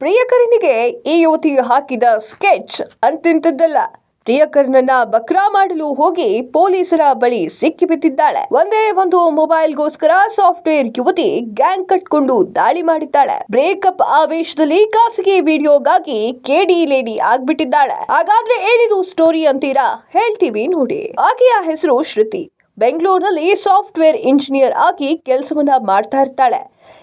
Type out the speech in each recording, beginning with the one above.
ಪ್ರಿಯಕರನಿಗೆ ಈ ಯುವತಿಯು ಹಾಕಿದ ಸ್ಕೆಚ್ ಅಂತಿಂತದ್ದಲ್ಲ. ಪ್ರಿಯಕರನನ್ನ ಬಕ್ರಾ ಮಾಡಲು ಹೋಗಿ ಪೊಲೀಸರ ಬಳಿ ಸಿಕ್ಕಿಬಿದ್ದಿದ್ದಾಳೆ ಒಂದೇ ಒಂದು ಮೊಬೈಲ್ಗೋಸ್ಕರ ಸಾಫ್ಟ್ವೇರ್ ಯುವತಿ ಗ್ಯಾಂಗ್ ಕಟ್ಕೊಂಡು ದಾಳಿ ಮಾಡಿದ್ದಾಳೆ. ಬ್ರೇಕಪ್ ಆವೇಶದಲ್ಲಿ ಖಾಸಗಿ ವಿಡಿಯೋಗಾಗಿ ಕೇಡಿ ಲೇಡಿ ಆಗ್ಬಿಟ್ಟಿದ್ದಾಳೆ. ಹಾಗಾದ್ರೆ ಏನಿದು ಸ್ಟೋರಿ ಅಂತೀರಾ? ಹೇಳ್ತೀವಿ ನೋಡಿ. ಆಕೆಯ ಹೆಸರು ಶ್ರುತಿ. ಬೆಂಗಳೂರಿನಲ್ಲಿ ಸಾಫ್ಟ್ವೇರ್ ಇಂಜಿನಿಯರ್ ಆಗಿ ಕೆಲಸವನ್ನ ಮಾಡ್ತಾ ಇರ್ತಾಳೆ.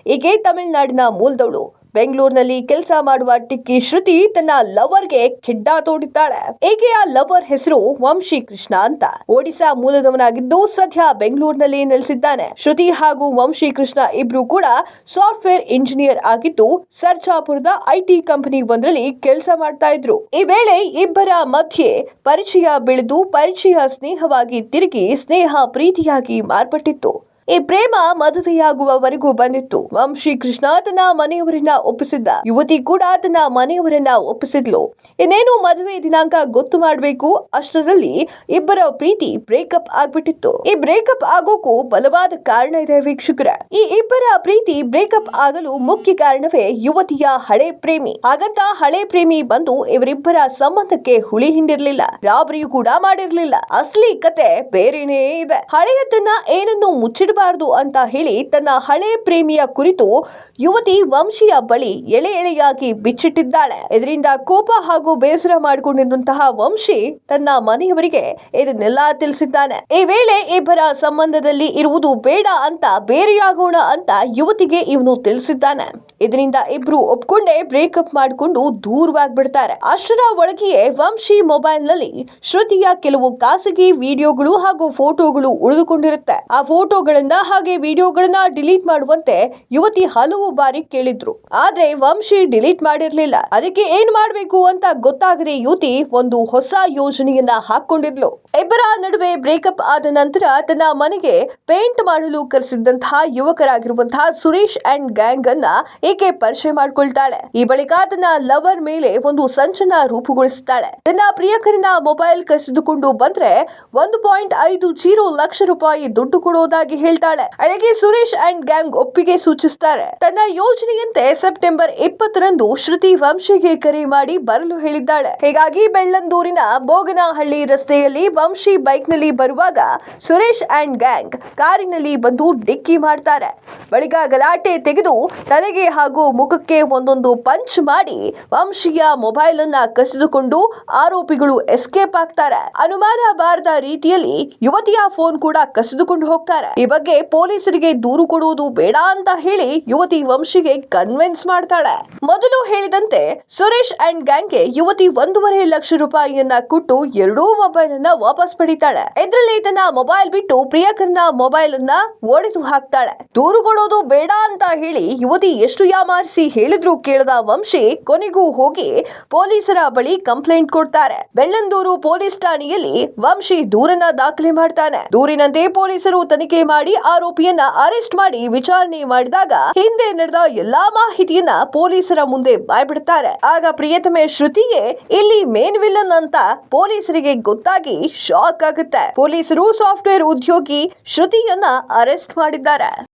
ಈಕೆ ತಮಿಳುನಾಡಿನ ಮೂಲದವಳು. ಬೆಂಗಳೂರಿನಲ್ಲಿ ಕೆಲಸ ಮಾಡುವ ಟಿಕ್ಕಿ ಶ್ರುತಿ ತನ್ನ ಲವರ್ಗೆ ಖಿಡ್ಡ ತೋಡಿದ್ದಾಳೆ. ಏಕೆಯ ಲವರ್ ಹೆಸರು ವಂಶಿ ಕೃಷ್ಣ ಅಂತ? ಒಡಿಶಾ ಮೂಲದವನಾಗಿದ್ದು ಸದ್ಯ ಬೆಂಗಳೂರಿನಲ್ಲಿ ನೆಲೆಸಿದ್ದಾನೆ. ಶ್ರುತಿ ಹಾಗೂ ವಂಶಿ ಕೃಷ್ಣ ಇಬ್ರು ಕೂಡ ಸಾಫ್ಟ್ವೇರ್ ಇಂಜಿನಿಯರ್ ಆಗಿದ್ದು ಸರ್ಜಾಪುರದ ಐಟಿ ಕಂಪನಿ ಒಂದರಲ್ಲಿ ಕೆಲಸ ಮಾಡ್ತಾ ಇದ್ರು. ಈ ವೇಳೆ ಇಬ್ಬರ ಮಧ್ಯೆ ಪರಿಚಯ ಬೆಳೆದು ಪರಿಚಯ ಸ್ನೇಹವಾಗಿ ತಿರುಗಿ ಸ್ನೇಹ ಪ್ರೀತಿಯಾಗಿ ಮಾರ್ಪಟ್ಟಿತ್ತು. ಈ ಪ್ರೇಮ ಮದುವೆಯಾಗುವವರೆಗೂ ಬಂದಿತ್ತು. ವಂಶಿ ಕೃಷ್ಣ ತನ್ನ ಮನೆಯವರನ್ನ ಒಪ್ಪಿಸಿದ್ದ. ಯುವತಿ ಕೂಡ ತನ್ನ ಮನೆಯವರನ್ನ ಒಪ್ಪಿಸಿದ್ಲು. ಇನ್ನೇನು ಮದುವೆ ದಿನಾಂಕ ಗೊತ್ತು ಮಾಡಬೇಕು? ಅಷ್ಟರಲ್ಲಿ ಇಬ್ಬರ ಪ್ರೀತಿ ಬ್ರೇಕಪ್ ಆಗ್ಬಿಟ್ಟಿತ್ತು. ಈ ಬ್ರೇಕಪ್ ಆಗೋಕ್ಕೂ ಬಲವಾದ ಕಾರಣ ಇದೆ ವೀಕ್ಷಕರ. ಈ ಇಬ್ಬರ ಪ್ರೀತಿ ಬ್ರೇಕಪ್ ಆಗಲು ಮುಖ್ಯ ಕಾರಣವೇ ಯುವತಿಯ ಹಳೆ ಪ್ರೇಮಿ. ಹಾಗಂತ ಹಳೆ ಪ್ರೇಮಿ ಬಂದು ಇವರಿಬ್ಬರ ಸಂಬಂಧಕ್ಕೆ ಹುಳಿ ಹಿಂಡಿರ್ಲಿಲ್ಲ. ರಾಬರಿಯು ಕೂಡ ಮಾಡಿರ್ಲಿಲ್ಲ. ಅಸಲಿ ಕತೆ ಬೇರೆನೇ ಇದೆ. ಹಳೆಯದನ್ನ ಏನನ್ನು ಮುಚ್ಚಿಡಬಾರದು ಅಂತ ಹೇಳಿ ತನ್ನ ಹಳೆ ಪ್ರೇಮಿಯ ಕುರಿತು ಯುವತಿ ವಂಶಿಯ ಬಳಿ ಎಳೆ ಎಳೆಯಾಗಿ ಬಿಚ್ಚಿಟ್ಟಿದ್ದಾಳೆ. ಇದರಿಂದ ಕೋಪ ಹಾಗೂ ಬೇಸರ ಮಾಡಿಕೊಂಡಿರುವಂತಹ ವಂಶಿ ತನ್ನ ಮನೆಯವರಿಗೆ ಇದನ್ನೆಲ್ಲ ತಿಳಿಸಿದ್ದಾನೆ. ಈ ವೇಳೆ ಇಬ್ಬರ ಸಂಬಂಧದಲ್ಲಿ ಇರುವುದು ಬೇಡ ಅಂತ, ಬೇರೆಯಾಗೋಣ ಅಂತ ಯುವತಿಗೆ ಇವನು ತಿಳಿಸಿದ್ದಾನೆ. ಇದರಿಂದ ಇಬ್ರು ಒಪ್ಕೊಂಡೇ ಬ್ರೇಕಪ್ ಮಾಡಿಕೊಂಡು ದೂರವಾಗ್ಬಿಡ್ತಾರೆ. ಅಷ್ಟರ ಒಳಗೆಯೇ ವಂಶಿ ಮೊಬೈಲ್ನಲ್ಲಿ ಶ್ರುತಿಯ ಕೆಲವು ಖಾಸಗಿ ವಿಡಿಯೋಗಳು ಹಾಗೂ ಫೋಟೋಗಳು ಉಳಿದುಕೊಂಡಿರುತ್ತೆ. ಆ ಫೋಟೋಗಳನ್ನ ಹಾಗೆ ವಿಡಿಯೋಗಳನ್ನ ಡಿಲೀಟ್ ಮಾಡುವಂತೆ ಯುವತಿ ಹಲವು ಬಾರಿ ಕೇಳಿದ್ರು. ಆದ್ರೆ ವಂಶಿ ಡಿಲೀಟ್ ಮಾಡಿರ್ಲಿಲ್ಲ. ಅದಕ್ಕೆ ಏನ್ ಮಾಡ್ಬೇಕು ಅಂತ ಗೊತ್ತಾಗದೆ ಯುವತಿ ಒಂದು ಹೊಸ ಯೋಜನೆಯನ್ನ ಹಾಕೊಂಡಿದ್ಲು ಇಬ್ಬರ ನಡುವೆ ಬ್ರೇಕಪ್ ಆದ ನಂತರ ತನ್ನ ಮನೆಗೆ ಪೇಂಟ್ ಮಾಡಲು ಕರೆಸಿದ್ದಂತಹ ಯುವಕರಾಗಿರುವಂತಹ ಸುರೇಶ್ ಅಂಡ್ ಗ್ಯಾಂಗ್ ಅನ್ನ ಈಕೆ ಪರಿಚಯ ಮಾಡ್ಕೊಳ್ತಾಳೆ? ಈ ಬಳಿಕ ತನ್ನ ಲವರ್ ಮೇಲೆ ಒಂದು ಸಂಚನ ರೂಪುಗೊಳಿಸುತ್ತಾಳೆ ತನ್ನ ಪ್ರಿಯಕರನ ಮೊಬೈಲ್ ಕಸಿದುಕೊಂಡು ಬಂದ್ರೆ ಒಂದು ಪಾಯಿಂಟ್ ಐದು ಜೀರೋ ಲಕ್ಷ ರೂಪಾಯಿ ದುಡ್ಡು ಕೊಡೋದಾಗಿ ಹೇಳ್ತಾಳೆ. ಅದಕ್ಕೆ ಸುರೇಶ್ ಅಂಡ್ ಗ್ಯಾಂಗ್ ಒಪ್ಪಿಗೆ ಸೂಚಿಸ್ತಾರೆ. ತನ್ನ ಯೋಜನೆಯಂತೆ ಸೆಪ್ಟೆಂಬರ್ ಇಪ್ಪತ್ತರಂದು ಶ್ರುತಿ ವಂಶಿಗೆ ಕರೆ ಮಾಡಿ ಬರಲು ಹೇಳಿದ್ದಾಳೆ. ಹೀಗಾಗಿ ಬೆಳ್ಳಂದೂರಿನ ಬೋಗನಹಳ್ಳಿ ರಸ್ತೆಯಲ್ಲಿ ವಂಶಿ ಬೈಕ್ನಲ್ಲಿ ಬರುವಾಗ ಸುರೇಶ್ ಅಂಡ್ ಗ್ಯಾಂಗ್ ಕಾರಿನಲ್ಲಿ ಬಂದು ಡಿಕ್ಕಿ ಮಾಡ್ತಾರೆ. ಬಳಿಕ ಗಲಾಟೆ ತೆಗೆದು ತಲೆಗೆ ಹಾಗೂ ಮುಖಕ್ಕೆ ಒಂದೊಂದು ಪಂಚ್ ಮಾಡಿ ವಂಶಿಯ ಮೊಬೈಲ್ ಅನ್ನ ಕಸಿದುಕೊಂಡು ಆರೋಪಿಗಳು ಎಸ್ಕೇಪ್ ಆಗ್ತಾರೆ. ಅನುಮಾನ ಬಾರದ ರೀತಿಯಲ್ಲಿ ಯುವತಿಯ ಫೋನ್ ಕೂಡ ಕಸಿದುಕೊಂಡು ಹೋಗ್ತಾರೆ. ಈ ಬಗ್ಗೆ ಪೊಲೀಸರಿಗೆ ದೂರು ಕೊಡುವುದು ಬೇಡ ಅಂತ ಹೇಳಿ ಯುವತಿ ವಂಶಿಗೆ ಕನ್ವಿನ್ಸ್ ಮಾಡ್ತಾಳೆ. ಮೊದಲು ಹೇಳಿದಂತೆ ಸುರೇಶ್ ಅಂಡ್ ಗ್ಯಾಂಗ್ಗೆ ಯುವತಿ ಒಂದೂವರೆ ಲಕ್ಷ ರೂಪಾಯಿಯನ್ನ ಕೊಟ್ಟು ಎರಡೂ ಮೊಬೈಲ್ ಅನ್ನ ವಾಪಸ್ ಪಡಿತಾಳೆ. ಇದರಲ್ಲಿ ತನ್ನ ಮೊಬೈಲ್ ಬಿಟ್ಟು ಪ್ರಿಯಕರ್ನ ಮೊಬೈಲ್ ಅನ್ನ ಒಡೆದು ಹಾಕ್ತಾಳೆ. ದೂರು ಕೊಡೋದು ಬೇಡ ಅಂತ ಹೇಳಿ ಯುವತಿ ಎಷ್ಟು ಯಾಮಾರಿಸಿ ಹೇಳಿದ್ರು ಕೇಳದ ವಂಶಿ ಕೊನೆಗೂ ಹೋಗಿ ಪೊಲೀಸರ ಬಳಿ ಕಂಪ್ಲೇಂಟ್ ಕೊಡ್ತಾರೆ. ಬೆಳ್ಳಂದೂರು ಪೊಲೀಸ್ ಠಾಣೆಯಲ್ಲಿ ವಂಶಿ ದೂರನ್ನ ದಾಖಲೆ ಮಾಡ್ತಾನೆ. ದೂರಿನಂತೆ ಪೊಲೀಸರು ತನಿಖೆ ಮಾಡಿ ಆರೋಪಿಯನ್ನ ಅರೆಸ್ಟ್ ಮಾಡಿ ವಿಚಾರಣೆ ಮಾಡಿದಾಗ ಹಿಂದೆ ನಡೆದ ಎಲ್ಲಾ ಮಾಹಿತಿಯನ್ನ ಪೊಲೀಸರ ಮುಂದೆ ಬಾಯ್ಬಿಡ್ತಾರೆ. ಆಗ ಪ್ರಿಯತಮೆ ಶ್ರುತಿಗೆ ಇಲ್ಲಿ ಮೇನ್ ವಿಲನ್ ಅಂತ ಪೊಲೀಸರಿಗೆ ಗೊತ್ತಾಗಿ ಶಾಕ್ ಆಗುತ್ತೆ. ಪೊಲೀಸರು ಸಾಫ್ಟ್ವೇರ್ ಉದ್ಯೋಗಿ ಶ್ರುತಿಯನ್ನ ಅರೆಸ್ಟ್ ಮಾಡಿದ್ದಾರೆ.